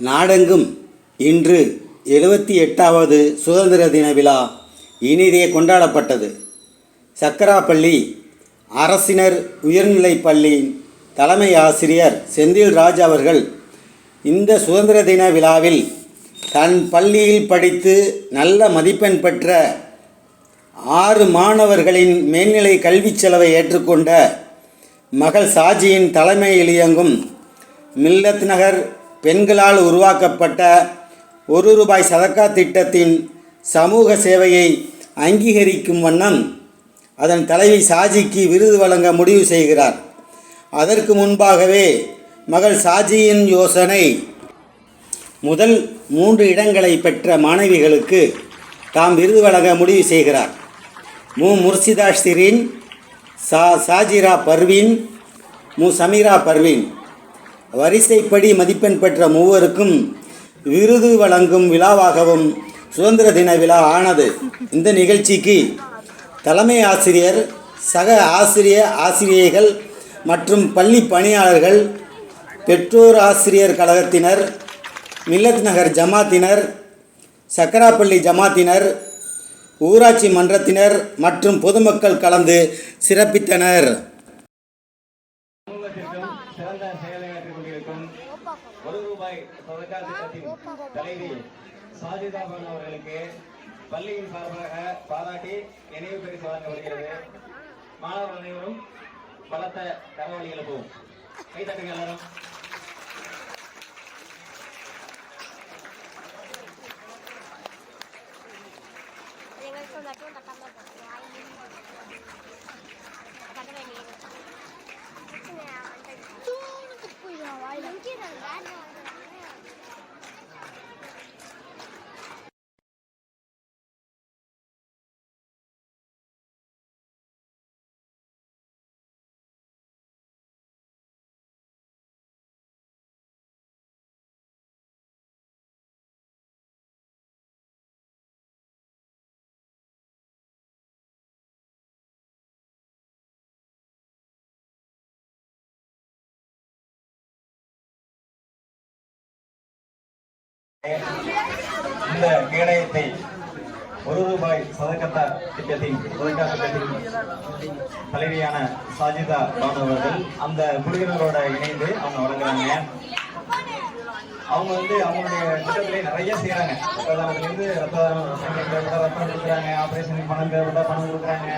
நாடெங்கும் இன்று எழுபத்தி எட்டாவது சுதந்திர தின விழா இனிதே கொண்டாடப்பட்டது. சக்கராப்பள்ளி அரசினர் உயர்நிலைப் பள்ளியின் தலைமை ஆசிரியர் செந்தில்ராஜ் அவர்கள் இந்த சுதந்திர தின விழாவில் தன் பள்ளியில் படித்து நல்ல மதிப்பெண் பெற்ற ஆறு மாணவர்களின் மேல்நிலை கல்விச் செலவை ஏற்றுக்கொண்ட மகள் சாஜியின் தலைமையில் இயங்கும் மில்லத் நகர் பெண்களால் உருவாக்கப்பட்ட ஒரு ரூபாய் சதக்கா திட்டத்தின் சமூக சேவையை அங்கீகரிக்கும் வண்ணம் அதன் தலைவி சாஜிக்கு விருது வழங்க முடிவு செய்கிறார். அதற்கு முன்பாகவே மகள் சாஜியின் யோசனை முதல் மூன்று இடங்களை பெற்ற மாணவிகளுக்கு தாம் விருது வழங்க முடிவு செய்கிறார். மு. முர்சிதா ஷிரின் சா சாஜிரா பர்வீன் மு. சமீரா பர்வீன். வரிசைப்படி மதிப்பெண் பெற்ற மூவருக்கும் விருது வழங்கும் விழாவாகவும் சுதந்திர தின விழா ஆனது. இந்த நிகழ்ச்சிக்கு தலைமை ஆசிரியர் சக ஆசிரிய ஆசிரியைகள் மற்றும் பள்ளி பணியாளர்கள் பெற்றோர் ஆசிரியர் கழகத்தினர் மில்லத் நகர் ஜமாத்தினர் சக்கராப்பள்ளி ஜமாத்தினர் ஊராட்சி மன்றத்தினர் மற்றும் பொதுமக்கள் கலந்து சிறப்பித்தனர். ரூபாய் திட்டத்தின் தலைவி சாஜிதாபான் அவர்களுக்கு பள்ளியின் சார்பாக பாராட்டி நினைவு பரிசு வழங்கப்படுகிறது மாணவர்கள் அனைவரும் பலத்த கரவழி எழுப்புவோம் கைத்தட்டுங்க எல்லாரும். இந்த கேடயத்தை ஒரு ரூபாய் சதக்கத்தா திட்டத்தின் சதக்கா திட்டத்தின் தலைவியான சாஜிதா பானு அவர்கள் அந்த குழுவினரோட இணைந்து அவங்க வழங்குறாங்க. அவங்க வந்து அவங்களுடைய திட்டத்திலே நிறைய செய்யறாங்க ரத்த தானத்திலிருந்து ரத்தம் கொடுக்குறாங்க ஆபரேஷனுக்கு பணம் தேவைப்பட்டா பணம் கொடுக்குறாங்க.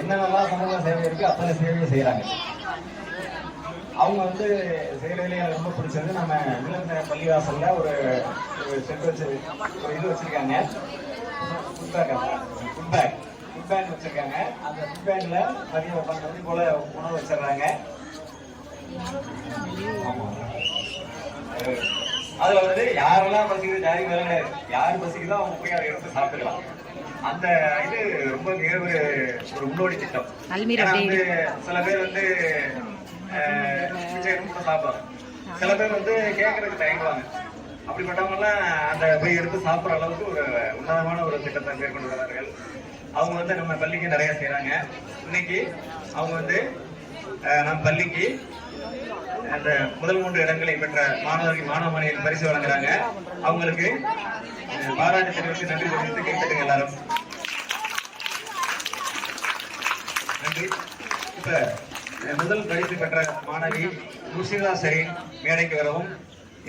என்னென்னலாம் சமூக சேவை இருக்கு அத்தனை சேவையும் செய்யறாங்க அவங்க வந்து செய்யறதுல எனக்கு ரொம்ப பிடிச்சது நம்ம விலங்கு பள்ளிவாசல்ல ஒரு செட் வச்சு ஒரு இது வச்சிருக்காங்க. Food pack food pack food pack வச்சிருக்காங்க. அந்த ஃபுட் பேக்ல மதியம் பன்னெண்டு மணி போல உணவு வச்சிடுறாங்க. அதுல வந்து யாரெல்லாம் பசிக்குது ஜாதி வேலை கிடையாது. யார் பசிக்குதோ அவங்க போய் அதை எடுத்து சாப்பிட்டுக்கலாம் அந்த இது ரொம்ப மிக ஒரு முன்னோடி திட்டம். சில பேர் வந்து தான் எடுத்து சில பேர் வந்து கேட்கறதுக்கு தயங்குவாங்க. அப்படிப்பட்டவங்கலாம் அந்த போய் எடுத்து சாப்பிட்ற அளவுக்கு ஒரு உன்னதமான ஒரு திட்டத்தை மேற்கொண்டு வரார்கள் அவங்க வந்து நம்ம பள்ளிக்கு நிறைய செய்கிறாங்க இன்னைக்கு அவங்க வந்து நம்ம நம் பள்ளிக்கு அந்த முதல் மூன்று இடங்களை பெற்ற மாணவர்கள் மாணவ மாணவிகள் பரிசு வழங்குறாங்க. அவங்களுக்கு பாராட்டு தெரிவித்து நன்றி தெரிவித்து கேட்டுங்க எல்லாரும். நன்றி. இப்ப முதல் பரிசு பெற்ற மாணவி முர்ஷிதா சரீன் மேடைக்கு வரவும்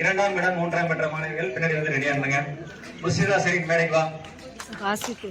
இரண்டாம் இடம் மூன்றாம் பெற்ற மாணவிகள் பின்னாடி வந்து ரெடியா இருந்தாங்க. முர்ஷிதா சரீன் மேடைக்கு வா. காசிக்கு.